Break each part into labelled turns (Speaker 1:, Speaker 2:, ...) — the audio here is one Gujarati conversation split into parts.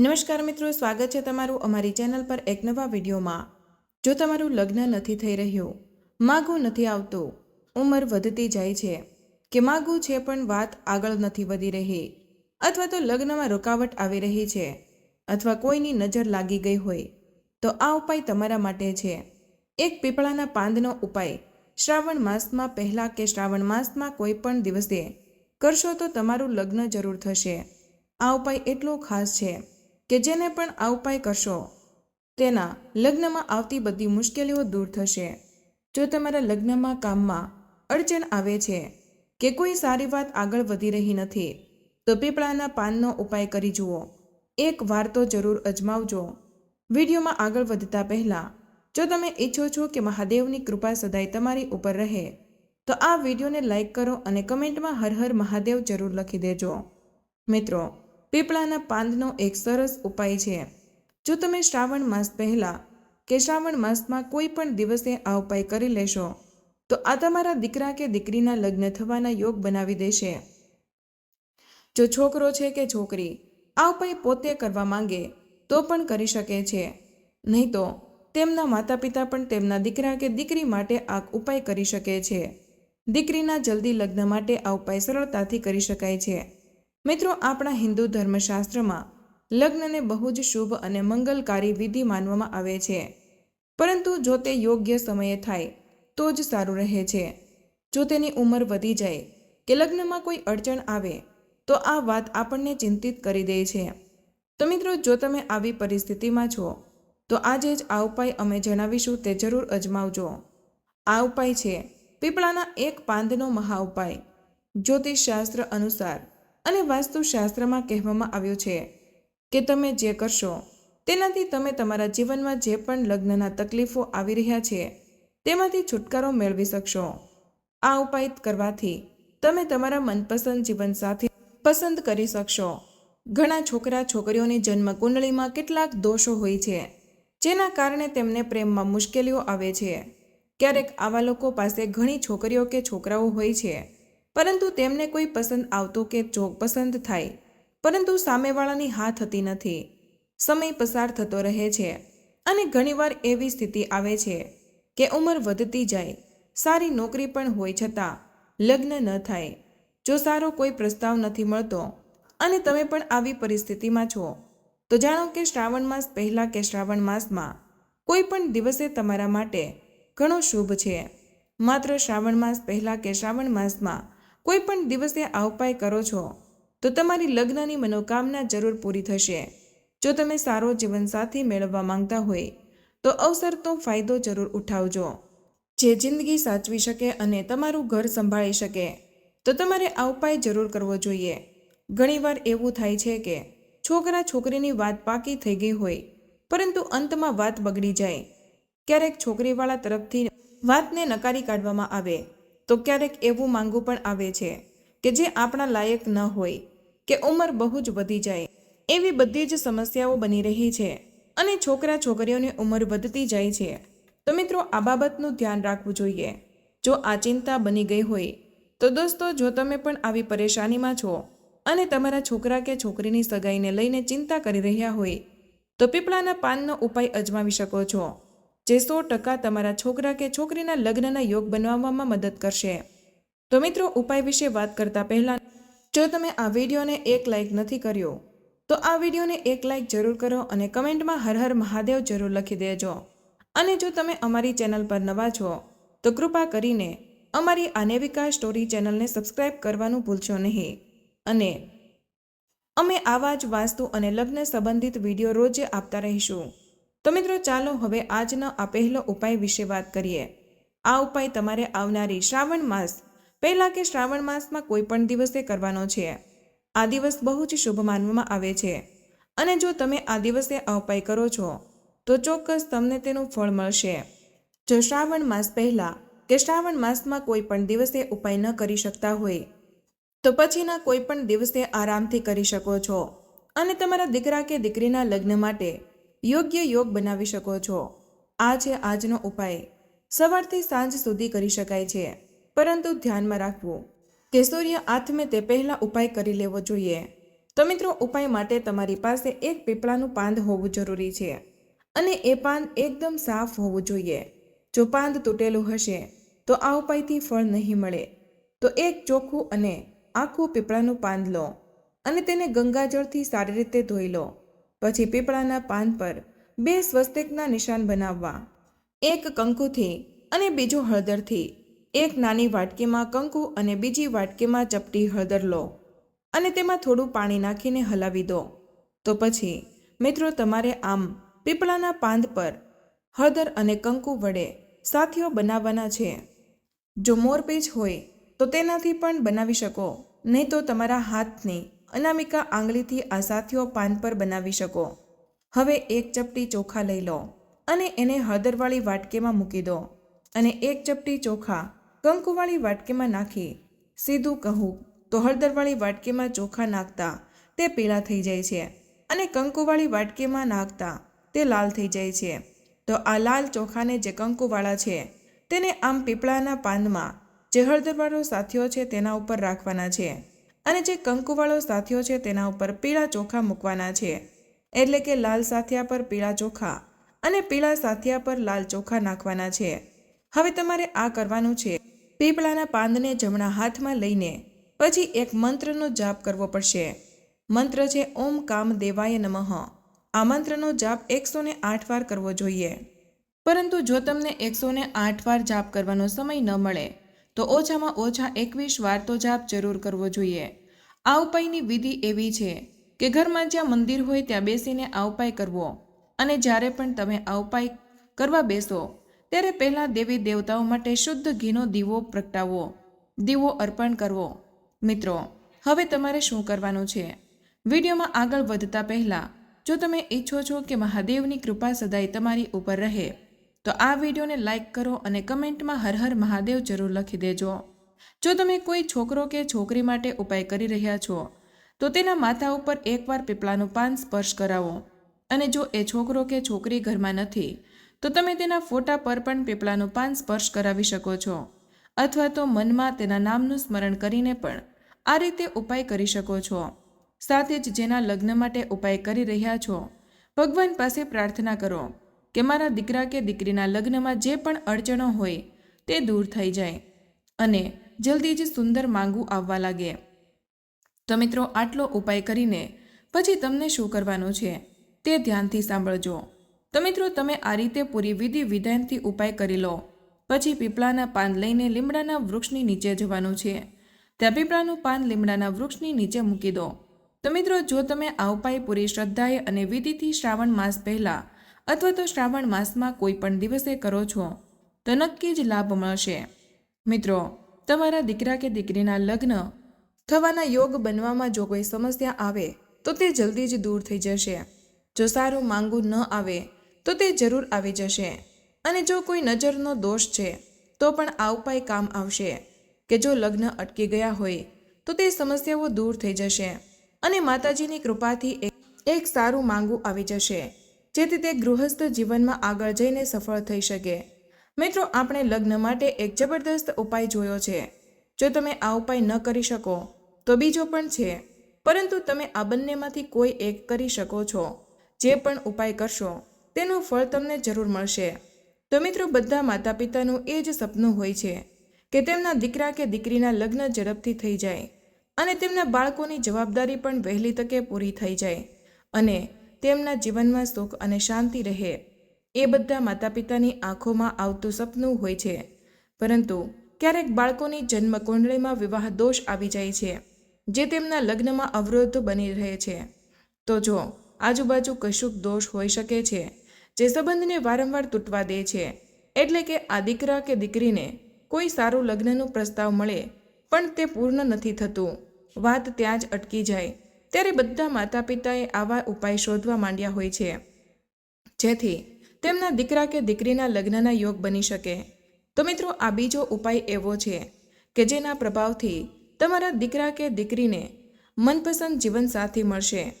Speaker 1: નમસ્કાર મિત્રો, સ્વાગત છે તમારું અમારી ચેનલ પર એક નવા વિડીયોમાં. જો તમારું લગ્ન નથી થઈ રહ્યું, માગું નથી આવતું, ઉંમર વધતી જાય છે, કે માગું છે પણ વાત આગળ નથી વધી રહી, અથવા તો લગ્નમાં રોકાવટ આવી રહી છે, અથવા કોઈની નજર લાગી ગઈ હોય, તો આ ઉપાય તમારા માટે છે. એક પીપળાના પાંદનો ઉપાય. શ્રાવણ માસમાં પહેલાં કે શ્રાવણ માસમાં કોઈ પણ દિવસે કરશો તો તમારું લગ્ન જરૂર થશે. આ ઉપાય એટલો ખાસ છે. કે જેને પણ આ ઉપાય કરશો, તેના લગ્નમાં આવતી બધી મુશ્કેલીઓ દૂર થશે. જો તમારા લગ્નમાં કામમાં અડચણ આવે છે કે કોઈ સારી વાત આગળ વધી રહી નથી, તો પીપળાના પાનનો ઉપાય કરી જુઓ. એક વાર તો જરૂર અજમાવજો. વિડીયોમાં આગળ વધતા પહેલાં, જો તમે ઈચ્છો છો કે મહાદેવની કૃપા સદાય તમારી ઉપર રહે, તો આ વિડીયોને લાઈક કરો અને કમેન્ટમાં હર હર મહાદેવ જરૂર લખી દેજો. મિત્રો પીપળાના પાંદનો એક સરસ ઉપાય છે. જો તમે શ્રાવણ માસ પહેલાં કે શ્રાવણ માસમાં કોઈ પણ દિવસે આ ઉપાય કરી લેશો, તો આ તમારા દીકરા કે દીકરીના લગ્ન થવાના યોગ બનાવી દેશે. જો છોકરો છે કે છોકરી આ ઉપાય પોતે કરવા માંગે, તો પણ કરી શકે છે. નહીં તો તેમના માતા પિતા પણ તેમના દીકરા કે દીકરી માટે આ ઉપાય કરી શકે છે. દીકરીના જલ્દી લગ્ન માટે આ ઉપાય સરળતાથી કરી શકાય છે. મિત્રો, આપણા હિન્દુ ધર્મશાસ્ત્રમાં લગ્નને બહુ જ શુભ અને મંગલકારી વિધિ માનવામાં આવે છે. પરંતુ જો તે યોગ્ય સમયે થાય, તો જ સારું રહે છે. જો તેની ઉંમર વધી જાય કે લગ્નમાં કોઈ અડચણ આવે, તો આ વાત આપણને ચિંતિત કરી દે છે. તો મિત્રો, જો તમે આવી પરિસ્થિતિમાં છો, તો આજે જ આ ઉપાય અમે જણાવીશું તે જરૂર અજમાવજો. આ ઉપાય છે, પીપળાના એક પાંદનો મહા ઉપાય જ્યોતિષશાસ્ત્ર અનુસાર અને વાસ્તુશાસ્ત્રમાં કહેવામાં આવ્યું છે કે તમે જે કરશો, તેનાથી તમે તમારા જીવનમાં જે પણ લગ્નના તકલીફો આવી રહ્યા છે, તેમાંથી છુટકારો મેળવી શકશો. આ ઉપાય કરવાથી તમે તમારા મનપસંદ જીવનસાથી પસંદ કરી શકશો. ઘણા છોકરા છોકરીઓની જન્મ કુંડળીમાં કેટલાક દોષો હોય છે, જેના કારણે તેમને પ્રેમમાં મુશ્કેલીઓ આવે છે. ક્યારેક આવા લોકો પાસે ઘણી છોકરીઓ કે છોકરાઓ હોય છે પરંતુ તેમને કોઈ પસંદ આવતો કે ચોક પસંદ થાય. પરંતુ સામેવાળાની હા થતી નથી. સમય પસાર થતો રહે છે અને ઘણીવાર એવી સ્થિતિ આવે છે કે ઉંમર વધતી જાય. સારી નોકરી પણ હોય છતાં લગ્ન ન થાય. જો સારો કોઈ પ્રસ્તાવ નથી મળતો અને તમે પણ આવી પરિસ્થિતિમાં છો, તો જાણો કે શ્રાવણ માસ પહેલાં કે શ્રાવણ માસમાં કોઈ પણ દિવસે તમારા માટે ઘણો શુભ છે. માત્ર શ્રાવણ માસ પહેલાં કે શ્રાવણ માસમાં કોઈ પણ દિવસે આ ઉપાય કરો છો, તો તમારી લગ્નની મનોકામના જરૂર પૂરી થશે. જો તમે સારો જીવનસાથી મેળવવા માંગતા હોય, તો અવસર તો ફાયદો જરૂર ઉઠાવજો. જે જિંદગી સાચવી શકે અને તમારું ઘર સંભાળી શકે, તો તમારે આ ઉપાય જરૂર કરવો જોઈએ. ઘણીવાર એવું થાય છે કે છોકરા છોકરીની વાત પાકી થઈ ગઈ હોય, પરંતુ અંતમાં વાત બગડી જાય. ક્યારેક છોકરીવાળા તરફથી વાતને નકારી કાઢવામાં આવે તો ક્યારેક એવું માંગવું પણ આવે છે કે જે આપણા લાયક ન હોય, કે ઉંમર બહુ જ વધી જાય, એવી બધી જ સમસ્યાઓ બની રહી છે અને છોકરા છોકરીઓની ઉંમર વધતી જાય છે. તો મિત્રો, આ બાબતનું ધ્યાન રાખવું જોઈએ. જો આ ચિંતા બની ગઈ હોય, તો દોસ્તો, જો તમે પણ આવી પરેશાનીમાં છો અને તમારા છોકરા કે છોકરીની સગાઈને લઈને ચિંતા કરી રહ્યા હોય, તો પીપળાના પાનનો ઉપાય અજમાવી શકો છો. જે સો ટકા તમારા છોકરા કે છોકરીના લગ્નના યોગ બનાવવામાં મદદ કરશે. તો મિત્રો, ઉપાય વિશે વાત કરતા પહેલાં, જો તમે આ વિડીયોને એક લાઈક નથી કર્યો, તો આ વિડીયોને એક લાઈક જરૂર કરો અને કમેન્ટમાં હર હર મહાદેવ જરૂર લખી દેજો. અને જો તમે અમારી ચેનલ પર નવા છો, તો કૃપા કરીને અમારી આનેવિકા સ્ટોરી ચેનલને સબસ્ક્રાઇબ કરવાનું ભૂલશો નહીં. અને અમે આવા જ વાસ્તુ અને લગ્ન સંબંધિત વીડિયો રોજે આપતા રહીશું. તો મિત્રો, ચાલો હવે આજનો આ પહેલો ઉપાય વિશે વાત કરીએ. આ ઉપાય તમારે આવનારી શ્રાવણ માસ, પહેલાં કે શ્રાવણ માસમાં કોઈ પણ દિવસે કરવાનો છે. આ દિવસ બહુ જ શુભ માનવામાં આવે છે. અને જો તમે આ દિવસે આ ઉપાય કરો છો, તો ચોક્કસ તમને તેનું ફળ મળશે. જો શ્રાવણ માસ પહેલાં કે શ્રાવણ માસમાં કોઈ પણ દિવસે ઉપાય ન કરી શકતા હોય, તો પછીના કોઈ પણ દિવસે આરામથી કરી શકો છો. અને તમારા દીકરા કે દીકરીના લગ્ન માટે યોગ્ય યોગ બનાવી શકો છો. આ છે આજનો ઉપાય. સવારથી સાંજ સુધી કરી શકાય છે. પરંતુ ધ્યાનમાં રાખવું. કે સૂર્ય આથમે તે પહેલાં ઉપાય કરી લેવો જોઈએ. તો મિત્રો, ઉપાય માટે તમારી પાસે એક પીપળાનું પાંદ હોવું જરૂરી છે. અને એ પાંદ એકદમ સાફ હોવું જોઈએ. જો પાંદ તૂટેલું હશે, તો આ ઉપાયથી ફળ નહીં મળે. તો એક ચોખ્ખું અને આખું પીપળાનું પાંદ લો. અને તેને ગંગાજળથી સારી રીતે ધોઈ લો. પછી પીપળાના પાન પર બે સ્વસ્તિકના નિશાન બનાવવા. એક કંકુથી અને બીજું હળદરથી. એક નાની વાટકીમાં કંકુ અને બીજી વાટકીમાં ચપટી હળદર લો અને તેમાં થોડું પાણી નાખીને હલાવી દો. તો પછી, મિત્રો, તમારે આમ પીપળાના પાંદ પર હળદર અને કંકુ વડે સાથીઓ બનાવવાના છે. જો મોરપીચ હોય, તો તેનાથી પણ બનાવી શકો. નહીં તો તમારા હાથની અનામિકા આંગળીથી આ સાથીઓ પાન પર બનાવી શકો. હવે એક ચપટી ચોખા લઈ લો અને એને હળદરવાળી વાટકીમાં મૂકી દો અને એક ચપટી ચોખા કંકુવાળી વાટકીમાં નાખી. સીધું કહું તો હળદરવાળી વાટકીમાં ચોખા નાખતા તે પીળા થઈ જાય છે અને કંકુવાળી વાટકીમાં નાખતા તે લાલ થઈ જાય છે. તો આ લાલ ચોખાને જે કંકુવાળા છે તેને આમ પીપળાના પાનમાં જે હળદરવાળો સાથીઓ છે તેના ઉપર રાખવાના છે. અને જે કંકુવાળો સાથિયો છે તેના ઉપર પીળા ચોખા મૂકવાના છે. એટલે કે લાલ સાથિયા પર પીળા ચોખા અને પીળા સાથિયા પર લાલ ચોખા નાખવાના છે. હવે તમારે આ કરવાનું છે. પીપળાના પાંદને જમણા હાથમાં લઈને પછી એક મંત્રનો જાપ કરવો પડશે. મંત્ર છે, ઓમ કામ દેવાય નમઃ. આ મંત્રનો જાપ એકસો આઠ વાર કરવો જોઈએ. પરંતુ જો તમને એકસો આઠ વાર જાપ કરવાનો સમય ન મળે તો ઓછામાં ઓછા એકવીસ વાર તો જાપ જરૂર કરવો જોઈએ. આ ઉપાયની વિધિ એવી છે કે ઘરમાં જ્યાં મંદિર હોય ત્યાં બેસીને આ ઉપાય કરવો. અને જ્યારે પણ તમે આ ઉપાય કરવા બેસો, ત્યારે પહેલાં દેવી દેવતાઓ માટે શુદ્ધ ઘીનો દીવો પ્રગટાવો. દીવો અર્પણ કરવો. મિત્રો, હવે તમારે શું કરવાનું છે? વિડીયોમાં આગળ વધતા પહેલાં, જો તમે ઈચ્છો છો કે મહાદેવની કૃપા સદાય તમારી ઉપર રહે તો આ વિડીયોને લાઇક કરો અને કમેન્ટમાં હર હર મહાદેવ જરૂર લખી દેજો. જો તમે કોઈ છોકરો કે છોકરી માટે ઉપાય કરી રહ્યા છો, તો તેના માથા ઉપર એકવાર પીપળાનું પાન સ્પર્શ કરાવો. અને જો એ છોકરો કે છોકરી ઘરમાં નથી, તો તમે તેના ફોટા પર પણ પીપળાનું પાન સ્પર્શ કરાવી શકો છો. અથવા તો મનમાં તેના નામનું સ્મરણ કરીને પણ આ રીતે ઉપાય કરી શકો છો. સાથે જ જેના લગ્ન માટે ઉપાય કરી રહ્યા છો, ભગવાન પાસે પ્રાર્થના કરો. કે મારા દીકરા કે દીકરીના લગ્નમાં જે પણ અડચણો હોય તે દૂર થઈ જાય અને જલ્દી જ સુંદર માંગુ આવવા લાગે. તો મિત્રો, આટલો ઉપાય કરીને પછી તમને શું કરવાનું છે તે ધ્યાનથી સાંભળજો. તો મિત્રો, તમે આ રીતે પૂરી વિધિ વિધાનથી ઉપાય કરી લો. પછી પીપળાના પાન લઈને લીમડાના વૃક્ષની નીચે જવાનું છે. ત્યાં પીપળાનું પાન લીમડાના વૃક્ષની નીચે મૂકી દો. તો મિત્રો, જો તમે આ ઉપાય પૂરી શ્રદ્ધાએ અને વિધિથી શ્રાવણ માસ પહેલાં અથવા તો શ્રાવણ માસમાં કોઈ પણ દિવસે કરો છો તો નક્કી જ લાભ મળશે. મિત્રો, તમારા દીકરા કે દીકરીના લગ્ન થવાના યોગ બનવામાં જો કોઈ સમસ્યા આવે, તો તે જલ્દી જ દૂર થઈ જશે. જો સારું માંગુ ન આવે, તો તે જરૂર આવી જશે. અને જો કોઈ નજરનો દોષ છે, તો પણ આ ઉપાય કામ આવશે. કે જો લગ્ન અટકી ગયા હોય, તો તે સમસ્યાઓ દૂર થઈ જશે. અને માતાજીની કૃપાથી એક સારું માંગુ આવી જશે. જેથી તે ગૃહસ્થ જીવનમાં આગળ જઈને સફળ થઈ શકે. મિત્રો, આપણે લગ્ન માટે એક જબરદસ્ત ઉપાય જોયો છે. જો તમે આ ઉપાય ન કરી શકો, તો બીજો પણ છે. પરંતુ તમે આ બંનેમાંથી કોઈ એક કરી શકો છો. જે પણ ઉપાય કરશો, તેનું ફળ તમને જરૂર મળશે. તો મિત્રો, બધા માતા પિતાનું એ જ સપનું હોય છે કે તેમના દીકરા કે દીકરીના લગ્ન ઝડપથી થઈ જાય અને તેમના બાળકોની જવાબદારી પણ વહેલી તકે પૂરી થઈ જાય. અને તેમના જીવનમાં સુખ અને શાંતિ રહે. એ બધા માતા પિતાની આંખોમાં આવતું સપનું હોય છે. પરંતુ ક્યારેક બાળકોની જન્મ કુંડળીમાં વિવાહ દોષ આવી જાય છે, જે તેમના લગ્નમાં અવરોધ બની રહે છે. તો જો આજુબાજુ કશુંક દોષ હોઈ શકે છે, જે સંબંધને વારંવાર તૂટવા દે છે, એટલે કે આ દીકરા કે દીકરીને કોઈ સારું લગ્નનું પ્રસ્તાવ મળે, પણ તે પૂર્ણ નથી થતું, વાત ત્યાં જ અટકી જાય. ત્યારે બધા માતા પિતાએ આવા ઉપાય શોધવા માંડ્યા હોય છે. જેથી તેમના દીકરા કે દીકરીના લગ્નના યોગ બની શકે. તો મિત્રો, આ બીજો ઉપાય એવો છે કે જેના પ્રભાવથી તમારા દીકરા કે દીકરીને મનપસંદ જીવનસાથી મળશે.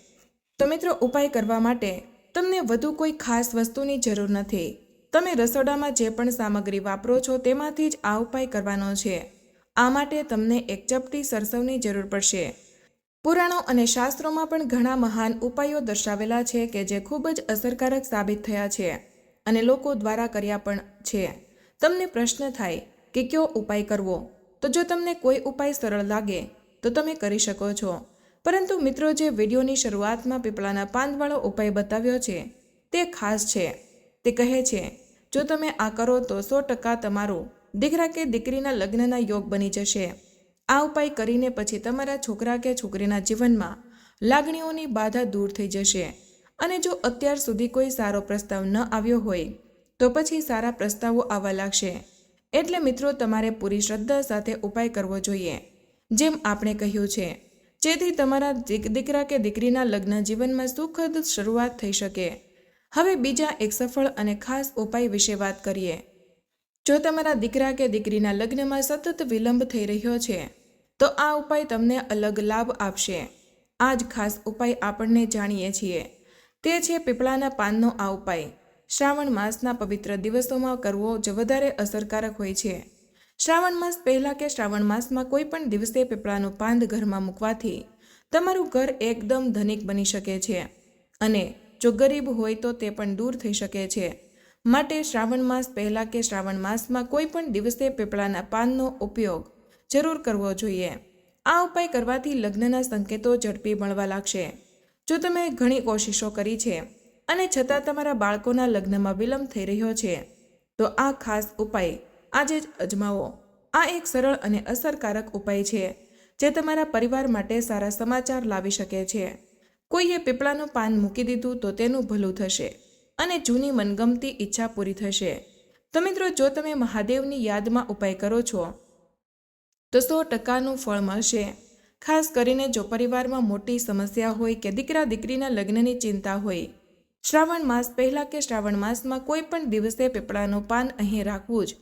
Speaker 1: તો મિત્રો, ઉપાય કરવા માટે તમને વધુ કોઈ ખાસ વસ્તુની જરૂર નથી. તમે રસોડામાં જે પણ સામગ્રી વાપરો છો તેમાંથી જ આ ઉપાય કરવાનો છે. આ માટે તમને એક ચપટી સરસવની જરૂર પડશે. પુરાણો અને શાસ્ત્રોમાં પણ ઘણા મહાન ઉપાયો દર્શાવેલા છે કે જે ખૂબ જ અસરકારક સાબિત થયા છે અને લોકો દ્વારા કર્યા પણ છે. તમને પ્રશ્ન થાય કે કયો ઉપાય કરવો? તો જો તમને કોઈ ઉપાય સરળ લાગે, તો તમે કરી શકો છો. પરંતુ મિત્રો, જે વિડીયોની શરૂઆતમાં પીપળાના પાંદવાળો ઉપાય બતાવ્યો છે, તે ખાસ છે. તે કહે છે, જો તમે આ કરો તો સો ટકા તમારું દીકરા કે દીકરીના લગ્નના યોગ બની જશે. આ ઉપાય કરીને પછી તમારા છોકરા કે છોકરીના જીવનમાં લાગણીઓની બાધા દૂર થઈ જશે. અને જો અત્યાર સુધી કોઈ સારો પ્રસ્તાવ ન આવ્યો હોય, તો પછી સારા પ્રસ્તાવો આવવા લાગશે. એટલે મિત્રો, તમારે પૂરી શ્રદ્ધા સાથે ઉપાય કરવો જોઈએ. જેમ આપણે કહ્યું છે, જેથી તમારા દીકરા કે દીકરીના લગ્ન જીવનમાં સુખદ શરૂઆત થઈ શકે. હવે બીજા એક સફળ અને ખાસ ઉપાય વિશે વાત કરીએ. જો તમારા દીકરા કે દીકરીના લગ્નમાં સતત વિલંબ થઈ રહ્યો છે તો આ ઉપાય તમને અલગ લાભ આપશે. આ જ ખાસ ઉપાય આપણને જાણીએ છીએ. તે છે પીપળાના પાનનો આ ઉપાય. શ્રાવણ માસના પવિત્ર દિવસોમાં કરવો જ વધારે અસરકારક હોય છે. શ્રાવણ માસ પહેલાં કે શ્રાવણ માસમાં કોઈ પણ દિવસે પીપળાનું પાન ઘરમાં મૂકવાથી તમારું ઘર એકદમ ધનિક બની શકે છે. અને જો ગરીબ હોય તો તે પણ દૂર થઈ શકે છે. માટે શ્રાવણ માસ પહેલાં કે શ્રાવણ માસમાં કોઈ પણ દિવસે પીપળાના પાનનો ઉપયોગ જરૂર કરવો જોઈએ. આ ઉપાય કરવાથી લગ્નના સંકેતો ઝડપી મળવા લાગશે. જો તમે ઘણી કોશિશો કરી છે અને છતાં તમારા બાળકોના લગ્નમાં વિલંબ થઈ રહ્યો છે, તો આ ખાસ ઉપાય આજે જ અજમાવો. આ એક સરળ અને અસરકારક ઉપાય છે, જે તમારા પરિવાર માટે સારા સમાચાર લાવી શકે છે. કોઈએ પીપળાનું પાન મૂકી દીધું તો તેનું ભલું થશે અને જૂની મનગમતી ઈચ્છા પૂરી થશે. તો મિત્રો, જો તમે મહાદેવની યાદમાં ઉપાય કરો છો તો સો ટકાનું ફળ મળશે. ખાસ કરીને જો પરિવારમાં મોટી સમસ્યા હોય કે દીકરા દીકરીના લગ્નની ચિંતા હોય, શ્રાવણ માસ પહેલાં કે શ્રાવણ માસમાં કોઈ પણ દિવસે પીપળાનું પાન અહીં રાખવું જ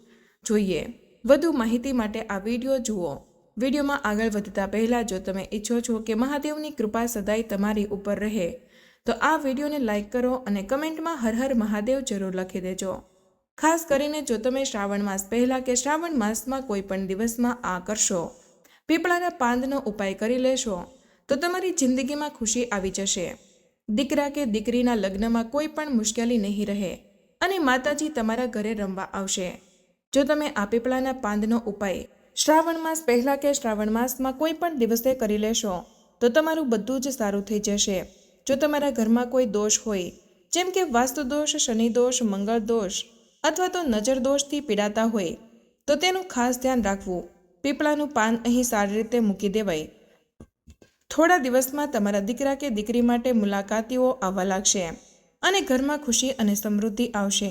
Speaker 1: જોઈએ. વધુ માહિતી માટે આ વીડિયો જુઓ. વિડીયોમાં આગળ વધતા પહેલાં જો તમે ઈચ્છો છો કે મહાદેવની કૃપા સદાય તમારી ઉપર રહે, તો આ વિડીયોને લાઈક કરો અને કમેન્ટમાં હર હર મહાદેવ જરૂર લખી દેજો. ખાસ કરીને જો તમે શ્રાવણ માસ પહેલાં કે શ્રાવણ માસમાં કોઈ પણ દિવસમાં આ કરશો. પીપળાના પાંદનો ઉપાય કરી લેશો, તો તમારી જિંદગીમાં ખુશી આવી જશે. દીકરા કે દીકરીના લગ્નમાં કોઈ પણ મુશ્કેલી નહીં રહે અને માતાજી તમારા ઘરે રમવા આવશે. જો તમે આ પીપળાના પાંદનો ઉપાય શ્રાવણ માસ પહેલાં કે શ્રાવણ માસમાં કોઈ પણ દિવસે કરી લેશો, તો તમારું બધું જ સારું થઈ જશે. જો તમારા ઘરમાં કોઈ દોષ હોય, જેમ કે વાસ્તુ દોષ શનિ દોષ મંગળ દોષ અથવા તો નજર દોષથી પીડાતા હોય, તો તેનું ખાસ ધ્યાન રાખવું. પીપળાનું પાન અહીં સારી રીતે મૂકી દેવાય. થોડા દિવસમાં તમારા દીકરા કે દીકરી માટે મુલાકાતીઓ આવવા લાગશે અને ઘરમાં ખુશી અને સમૃદ્ધિ આવશે.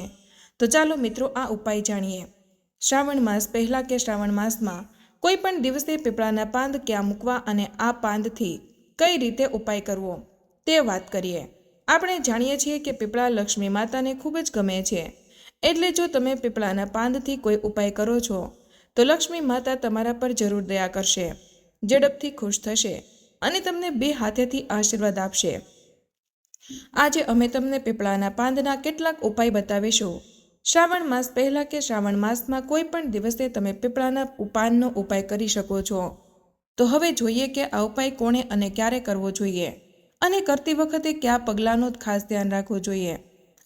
Speaker 1: તો ચાલો મિત્રો, આ ઉપાય જાણીએ. શ્રાવણ માસ પહેલાં કે શ્રાવણ માસમાં, કોઈ પણ દિવસે પીપળાના પાંદ ક્યાં મૂકવા અને આ પાંદથી કઈ રીતે ઉપાય કરવો, તે વાત કરીએ. આપણે જાણીએ છીએ કે પીપળા લક્ષ્મી માતાને ખૂબ જ ગમે છે. એટલે જો તમે પીપળાના પાંદથી કોઈ ઉપાય કરો છો, તો લક્ષ્મી માતા તમારા પર જરૂર દયા કરશે, ઝડપથી ખુશ થશે અને તમને બે હાથેથી આશીર્વાદ આપશે. આજે અમે તમને પીપળાના પાંદના કેટલાક ઉપાય બતાવીશું. શ્રાવણ માસ પહેલાં કે શ્રાવણ માસમાં કોઈ પણ દિવસે તમે પીપળાના પાનનો ઉપાય કરી શકો છો. તો હવે જોઈએ કે આ ઉપાય કોણે અને ક્યારે કરવો જોઈએ અને કરતી વખતે કયા પગલાંનું ખાસ ધ્યાન રાખવું જોઈએ.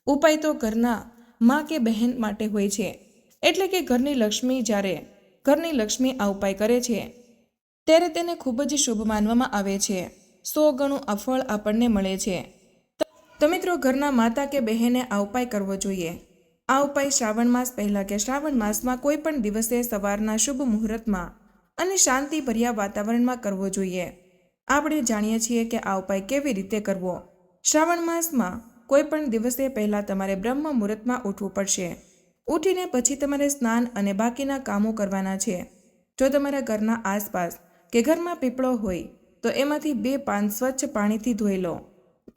Speaker 1: ઉપાય તો ઘરના મા કે બહેન માટે હોય છે. એટલે કે ઘરની લક્ષ્મી જ્યારે ઘરની લક્ષ્મી આ ઉપાય કરે છે, ત્યારે તેને ખૂબ જ શુભ માનવામાં આવે છે. સો ગણું અફળ આપણને મળે છે. તો મિત્રો, ઘરના માતા કે બહેને આ ઉપાય કરવો જોઈએ. આ ઉપાય શ્રાવણ માસ પહેલાં કે શ્રાવણ માસમાં કોઈ પણ દિવસે સવારના શુભ મુહૂર્તમાં અને શાંતિભર્યા વાતાવરણમાં કરવો જોઈએ. આપણે જાણીએ છીએ કે આ ઉપાય કેવી રીતે કરવો. શ્રાવણ માસમાં કોઈ પણ દિવસે પહેલાં તમારે બ્રહ્મ મુહૂર્તમાં ઉઠવું પડશે. ઉઠીને પછી તમારે સ્નાન અને બાકીના કામો કરવાના છે. જો તમારા ઘરના આસપાસ કે ઘરમાં પીપળો હોય, તો એમાંથી બે પાન સ્વચ્છ પાણીથી ધોઈ લો.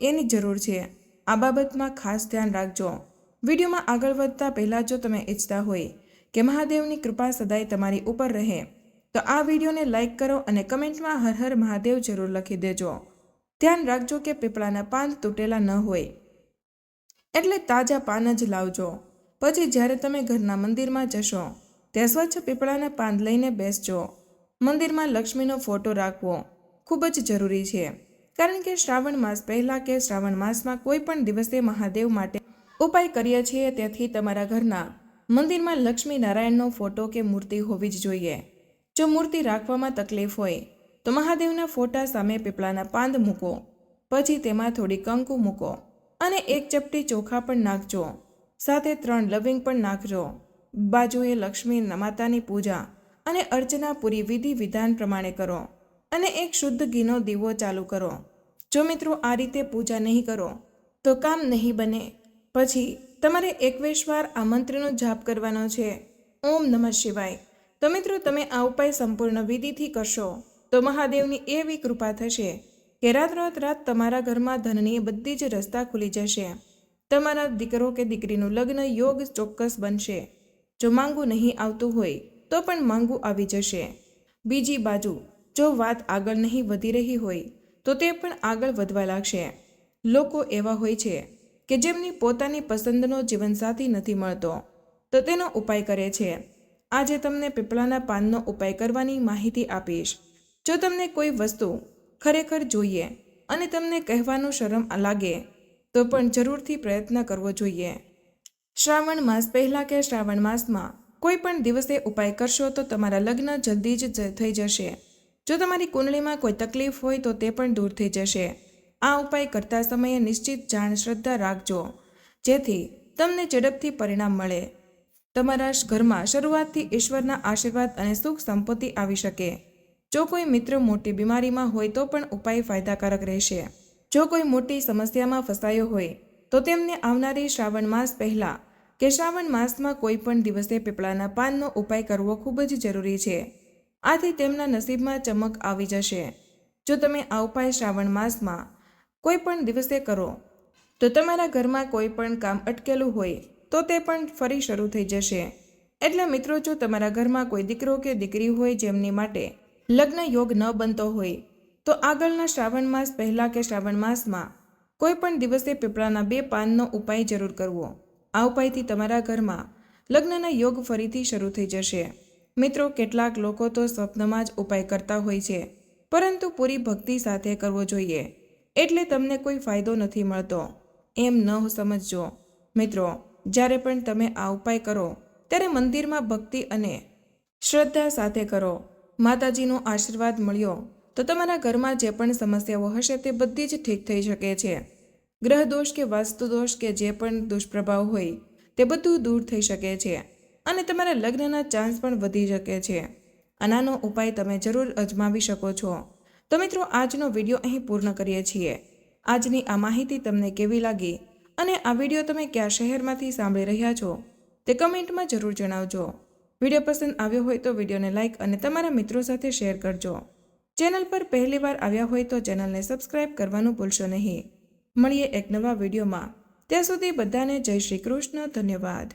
Speaker 1: એની જરૂર છે. આ બાબતમાં ખાસ ધ્યાન રાખજો. વિડીયોમાં આગળ વધતા પહેલાં જો તમે ઈચ્છતા હોય કે મહાદેવની કૃપા સદાય તમારી ઉપર રહે, તો આ વિડીયોને લાઇક કરો અને કમેન્ટમાં હર હર મહાદેવ જરૂર લખી દેજો. ધ્યાન રાખજો કે પીપળાના પાન તૂટેલા ન હોય. એટલે તાજા પાન જ લાવજો. પછી જ્યારે તમે ઘરના મંદિરમાં જશો, ત્યાં સ્વચ્છ પીપળાના પાન લઈને બેસજો. મંદિરમાં લક્ષ્મીનો ફોટો રાખવો ખૂબ જ જરૂરી છે. કારણ કે શ્રાવણ માસ પહેલાં કે શ્રાવણ માસમાં કોઈ પણ દિવસે મહાદેવ માટે ઉપાય કરીએ છીએ તેથી તમારા ઘરના મંદિરમાં લક્ષ્મી નારાયણનો ફોટો કે મૂર્તિ હોવી જ જોઈએ. જો મૂર્તિ રાખવામાં તકલીફ હોય, તો મહાદેવના ફોટા સામે પીપળાના પાંદ મૂકો. પછી તેમાં થોડી કંકુ મૂકો. અને એક ચપટી ચોખા પણ નાખજો. સાથે ત્રણ લવિંગ પણ નાખજો. બાજુએ લક્ષ્મી માતાની પૂજા અને અર્ચના પૂરી વિધિ વિધાન પ્રમાણે કરો અને એક શુદ્ધ ઘીનો દીવો ચાલુ કરો. જો મિત્રો આ રીતે પૂજા નહીં કરો, તો કામ નહીં બને. પછી તમારે એકવીસવાર આ મંત્રનો જાપ કરવાનો છે. ઓમ નમઃ શિવાય. તો મિત્રો તમે આ ઉપાય સંપૂર્ણ વિધિથી કરશો, તો મહાદેવની એવી કૃપા થશે. કે રાત રાત તમારા ઘરમાં ધનની બધી જ રસ્તા ખુલી જશે. તમારા દીકરો કે દીકરીનું લગ્ન યોગ ચોક્કસ બનશે. જો માંગુ નહીં આવતું હોય, તો પણ માંગુ આવી જશે. બીજી બાજુ, જો વાત આગળ નહીં વધી રહી હોય, તો તે પણ આગળ વધવા લાગશે. લોકો એવા હોય છે કે જેમની પોતાની પસંદનો જીવનસાથી નથી મળતો. તો તેનો ઉપાય કરે છે. આજે તમને પીપળાના પાનનો ઉપાય કરવાની માહિતી આપીશ. જો તમને કોઈ વસ્તુ ખરેખર જોઈએ અને તમને કહેવાનું શરમ લાગે, તો પણ જરૂરથી પ્રયત્ન કરવો જોઈએ. શ્રાવણ માસ પહેલાં કે શ્રાવણ માસમાં કોઈ પણ દિવસે ઉપાય કરશો તો તમારા લગ્ન જલ્દી જ થઈ જશે. જો તમારી કુંડળીમાં કોઈ તકલીફ હોય તો તે પણ દૂર થઈ જશે. આ ઉપાય કરતા સમયે નિશ્ચિત જાણ શ્રદ્ધા રાખજો, જેથી તમને ઝડપથી પરિણામ મળે. તમારા ઘરમાં શરૂઆતથી ઈશ્વરના આશીર્વાદ અને સુખ સંપત્તિ આવી શકે. જો કોઈ મિત્ર મોટી બીમારીમાં હોય તો પણ ઉપાય ફાયદાકારક રહેશે. જો કોઈ મોટી સમસ્યામાં ફસાયો હોય, તો તેમને આવનારી શ્રાવણ માસ પહેલાં કે શ્રાવણ માસમાં કોઈ પણ દિવસે પીપળાના પાનનો ઉપાય કરવો ખૂબ જ જરૂરી છે. આથી તેમના નસીબમાં ચમક આવી જશે. જો તમે આ ઉપાય શ્રાવણ માસમાં કોઈ પણ દિવસે કરો, તો તમારા ઘરમાં કોઈ પણ કામ અટકેલું હોય, તો તે પણ ફરી શરૂ થઈ જશે. એટલે મિત્રો, જો તમારા ઘરમાં કોઈ દીકરો કે દીકરી હોય જેમની માટે લગ્ન યોગ ન બનતો હોય, તો આગળના શ્રાવણ માસ પહેલાં કે શ્રાવણ માસમાં કોઈ પણ દિવસે પીપળાના બે પાનનો ઉપાય જરૂર કરવો. આ ઉપાયથી તમારા ઘરમાં લગ્નના યોગ ફરીથી શરૂ થઈ જશે. મિત્રો, કેટલાક લોકો તો સ્વપ્નમાં જ ઉપાય કરતા હોય છે, પરંતુ પૂરી ભક્તિ સાથે કરવો જોઈએ, એટલે તમને કોઈ ફાયદો નથી મળતો. એમ ન સમજજો. મિત્રો, જ્યારે પણ તમે આ ઉપાય કરો, ત્યારે મંદિરમાં ભક્તિ અને શ્રદ્ધા સાથે કરો. માતાજીનો આશીર્વાદ મળ્યો, તો તમારા ઘરમાં જે પણ સમસ્યાઓ હશે તે બધી જ ઠીક થઈ શકે છે. ગ્રહ દોષ કે વાસ્તુ દોષ કે જે પણ દુષ્પ્રભાવ હોય, તે બધું દૂર થઈ શકે છે અને તમારા લગ્નના ચાન્સ પણ વધી શકે છે. આનાનો ઉપાય તમે જરૂર અજમાવી શકો છો. તો મિત્રો, આજનો વીડિયો અહીં પૂર્ણ કરીએ છીએ. આજની આ માહિતી તમને કેવી લાગી અને આ વીડિયો તમે કયા શહેરમાંથી સાંભળી રહ્યા છો તે કમેન્ટમાં જરૂર જણાવજો. વીડિયો પસંદ આવ્યો હોય તો વિડીયોને લાઇક અને તમારા મિત્રો સાથે શેર કરજો. ચેનલ પર પહેલીવાર આવ્યા હોય તો ચેનલને સબસ્ક્રાઇબ કરવાનું ભૂલશો નહીં. મળીએ એક નવા વિડીયોમાં. ત્યાં સુધી બધાને જય શ્રી કૃષ્ણ, ધન્યવાદ.